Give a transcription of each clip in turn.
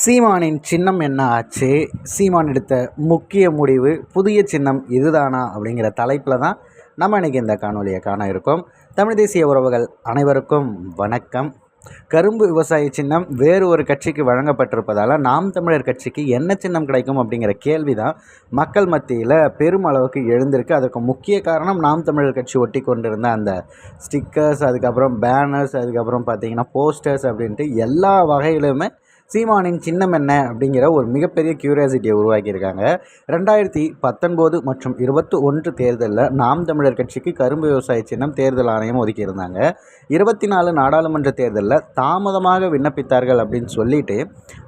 சீமானின் சின்னம் என்ன ஆச்சு சீமான் எடுத்த முக்கிய முடிவு புதிய சின்னம் இதுதானா அப்படிங்கிற தலைப்பில் தான் நம்ம இன்றைக்கி இந்த காணொலியை காண இருக்கோம். தமிழ் தேசிய உறவுகள் அனைவருக்கும் வணக்கம். கரும்பு விவசாய சின்னம் வேறு ஒரு கட்சிக்கு வழங்கப்பட்டிருப்பதால் நாம் தமிழர் கட்சிக்கு என்ன சின்னம் கிடைக்கும் அப்படிங்கிற கேள்வி தான் மக்கள் மத்தியில் பெருமளவுக்கு எழுந்திருக்கு. அதற்கு முக்கிய காரணம் நாம் தமிழர் கட்சி ஒட்டி கொண்டிருந்த அந்த ஸ்டிக்கர்ஸ் அதுக்கப்புறம் பேனர்ஸ் அதுக்கப்புறம் பார்த்திங்கன்னா போஸ்டர்ஸ் அப்படின்ட்டு எல்லா வகையிலுமே சீமானின் சின்னம் என்ன அப்படிங்கிற ஒரு மிகப்பெரிய க்யூரியாசிட்டியை உருவாக்கியிருக்காங்க. ரெண்டாயிரத்தி பத்தொன்பது மற்றும் இருபத்தி ஒன்று தேர்தலில் நாம் தமிழர் கட்சிக்கு கரும்பு விவசாய சின்னம் தேர்தல் ஆணையம் ஒதுக்கியிருந்தாங்க. இருபத்தி நாலு நாடாளுமன்ற தேர்தலில் தாமதமாக விண்ணப்பித்தார்கள் அப்படின்னு சொல்லிட்டு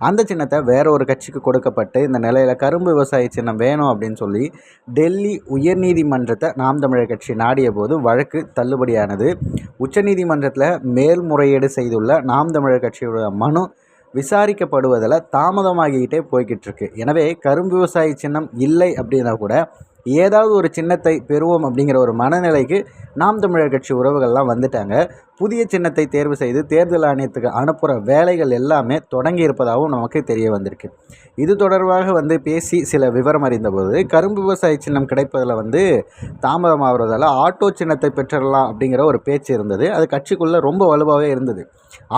அந்த சின்னத்தை வேற ஒரு கட்சிக்கு கொடுக்கப்பட்டு இந்த நிலையில் கரும்பு விவசாய சின்னம் வேணும் அப்படின்னு சொல்லி டெல்லி உயர்நீதிமன்றத்தை நாம் தமிழர் கட்சி நாடிய போது வழக்கு தள்ளுபடியானது. உச்சநீதிமன்றத்தில் மேல்முறையீடு செய்துள்ள நாம் தமிழர் கட்சியோட மனு விசாரிக்கப்படுவதில் தாமதமாகிக்கிட்டே போய்கிட்டு இருக்கு எனவே கரும்பு விவசாய சின்னம் இல்லை அப்படின்னா கூட ஏதாவது ஒரு சின்னத்தை பெறுவோம் அப்படிங்கிற ஒரு மனநிலைக்கு நாம் தமிழர் கட்சி உறவுகள்லாம் வந்துட்டாங்க. புதிய சின்னத்தை தேர்வு செய்து தேர்தல் ஆணையத்துக்கு அனுப்புகிற வேலைகள் எல்லாமே தொடங்கி இருப்பதாகவும் நமக்கு தெரிய வந்திருக்கு. இது தொடர்பாக வந்து பேசி சில விவரம் அறிந்தபோது கரும்பு விவசாய சின்னம் கிடைப்பதில் வந்து தாமதமாகிறதால ஆட்டோ சின்னத்தை பெற்றுடலாம் அப்படிங்கிற ஒரு பேச்சு இருந்தது. அது கட்சிக்குள்ளே ரொம்ப வலுவாகவே இருந்தது.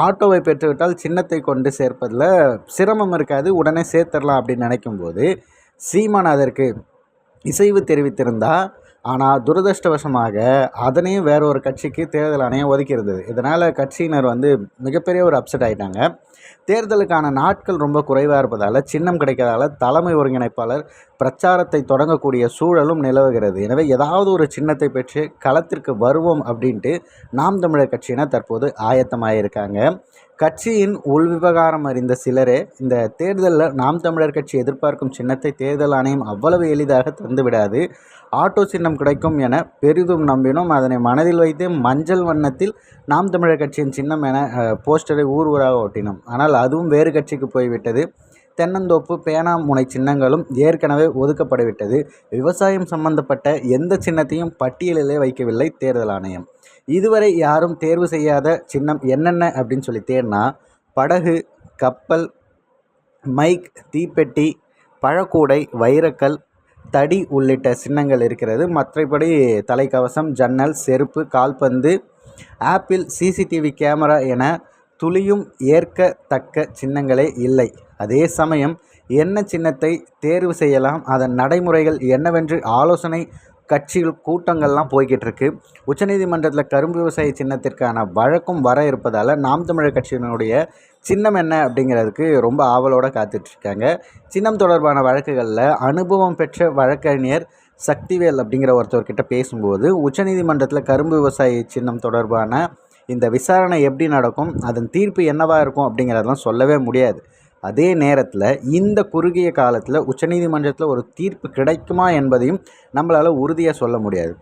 ஆட்டோவை பெற்றுவிட்டால் சின்னத்தை கொண்டு சேர்ப்பதில் சிரமம் இருக்காது உடனே சேர்த்துடலாம் அப்படின்னு நினைக்கும்போது சீமான் அதற்கு இசைவு தெரிவித்திருந்தால் ஆனால் துரதிருஷ்டவசமாக அதனையும் வேற ஒரு கட்சிக்கு தேர்தல் ஆணையம் ஒதுக்கி இருந்தது இதனால் கட்சியினர் வந்து மிகப்பெரிய ஒரு அப்செட் ஆகிட்டாங்க தேர்தலுக்கான நாட்கள் ரொம்ப குறைவாக இருப்பதால் சின்னம் கிடைக்காதால தலைமை ஒருங்கிணைப்பாளர் பிரச்சாரத்தை தொடங்கக்கூடிய சூழலும் நிலவுகிறது. எனவே ஏதாவது ஒரு சின்னத்தை பெற்று களத்திற்கு வருவோம் அப்படின்ட்டு நாம் தமிழர் கட்சியினர் தற்போது ஆயத்தமாக இருக்காங்க கட்சியின் உள் விவகாரம் அறிந்த சிலரே இந்த தேர்தலில் நாம் தமிழர் கட்சி எதிர்பார்க்கும் சின்னத்தை தேர்தல் ஆணையம் அவ்வளவு எளிதாக தந்துவிடாது. ஆட்டோ சின்னம் கிடைக்கும் என பெரிதும் நம்பினோம். அதனை மனதில் வைத்து மஞ்சள் வண்ணத்தில் நாம் தமிழர் கட்சியின் சின்னம் என போஸ்டரை ஊர் ஊராக ஓட்டினோம் ஆனால் அதுவும் வேறு கட்சிக்கு போய்விட்டது. தென்னந்தோப்பு பேனாமுனை சின்னங்களும் ஏற்கனவே ஒதுக்கப்பட்டுவிட்டது. விவசாயம் சம்பந்தப்பட்ட எந்த சின்னத்தையும் பட்டியலிலே வைக்கவில்லை தேர்தல் ஆணையம். இதுவரை யாரும் தேர்வு செய்யாத சின்னம் என்னென்ன அப்படின்னு சொல்லி தேடினா படகு கப்பல் மைக் தீப்பெட்டி பழக்கூடை வைரக்கல் தடி உள்ளிட்ட சின்னங்கள் இருக்கிறது. மற்றபடி தலைக்கவசம் ஜன்னல் செருப்பு கால்பந்து ஆப்பிள் சிசிடிவி கேமரா என துளியும் ஏற்கத்தக்க சின்னங்களே இல்லை. அதே சமயம் என்ன சின்னத்தை தேர்வு செய்யலாம் அதன் நடைமுறைகள் என்னவென்று ஆலோசனை கட்சிகள் கூட்டங்கள்லாம் போய்கிட்டு இருக்கு உச்சநீதிமன்றத்தில் கரும்பு விவசாய சின்னத்திற்கான வழக்கும் வர இருப்பதால் நாம் தமிழர் கட்சியினுடைய சின்னம் என்ன அப்படிங்கிறதுக்கு ரொம்ப ஆவலோடு காத்துட்ருக்காங்க. சின்னம் தொடர்பான வழக்குகளில் அனுபவம் பெற்ற வழக்கறிஞர் சக்திவேல் அப்படிங்கிற ஒருத்தர்கிட்ட பேசும்போது உச்சநீதிமன்றத்தில் கரும்பு விவசாய சின்னம் தொடர்பான இந்த விசாரணை எப்படி நடக்கும் அதன் தீர்ப்பு என்னவாக இருக்கும் அப்படிங்கிறதெல்லாம் சொல்லவே முடியாது. அதே நேரத்தில் இந்த குறுகிய காலத்தில் உச்சநீதிமன்றத்தில் ஒரு தீர்ப்பு கிடைக்குமா என்பதையும் நம்மளால் உறுதியாக சொல்ல முடியாது.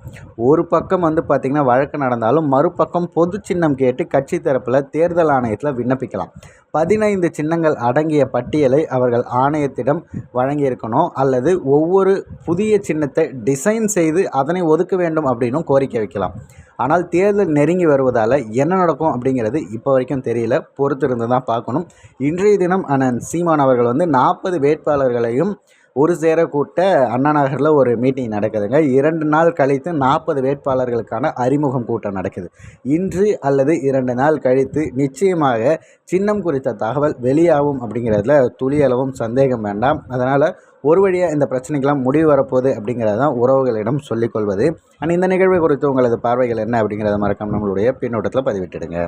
ஒரு பக்கம் வந்து பார்த்திங்கன்னா வழக்கு நடந்தாலும் மறுபக்கம் பொது சின்னம் கேட்டு கட்சி தரப்பில் தேர்தல் ஆணையத்தில் விண்ணப்பிக்கலாம். பதினைந்து சின்னங்கள் அடங்கிய பட்டியலை அவர்கள் ஆணையத்திடம் வழங்கியிருக்கணும் அல்லது ஒவ்வொரு புதிய சின்னத்தை டிசைன் செய்து அதனை ஒதுக்க வேண்டும் அப்படின்னும் கோரிக்கை வைக்கலாம். ஆனால் தேர்தல் நெருங்கி வருவதால் என்ன நடக்கும் அப்படிங்கிறது இப்போ வரைக்கும் தெரியல. பொறுத்திருந்து தான் பார்க்கணும். இன்றைய தினம் அண்ணன் சீமான் அவர்கள் வந்து நாற்பது வேட்பாளர்களையும் ஒரு சேர கூட்ட அண்ணா நகரில் ஒரு மீட்டிங் நடக்குதுங்க. இரண்டு நாள் கழித்து நாற்பது வேட்பாளர்களுக்கான அறிமுகம் கூட்டம் நடக்குது. இன்று அல்லது இரண்டு நாள் கழித்து நிச்சயமாக சின்னம் குறித்த தகவல் வெளியாகும் அப்படிங்கிறதுல துளியளவும் சந்தேகம் வேண்டாம். அதனால் ஒரு வழியாக இந்த பிரச்சனைக்கெல்லாம் முடிவு வரப்போகுது அப்படிங்கிறது தான் உறவுகளிடம் சொல்லிக்கொள்வது. அண்ட் இந்த நிகழ்வு குறித்து உங்களது பார்வைகள் என்ன அப்படிங்கிறத மறக்காம நம்மளுடைய பின்னோட்டத்தில் பதிவிட்டுடுங்க.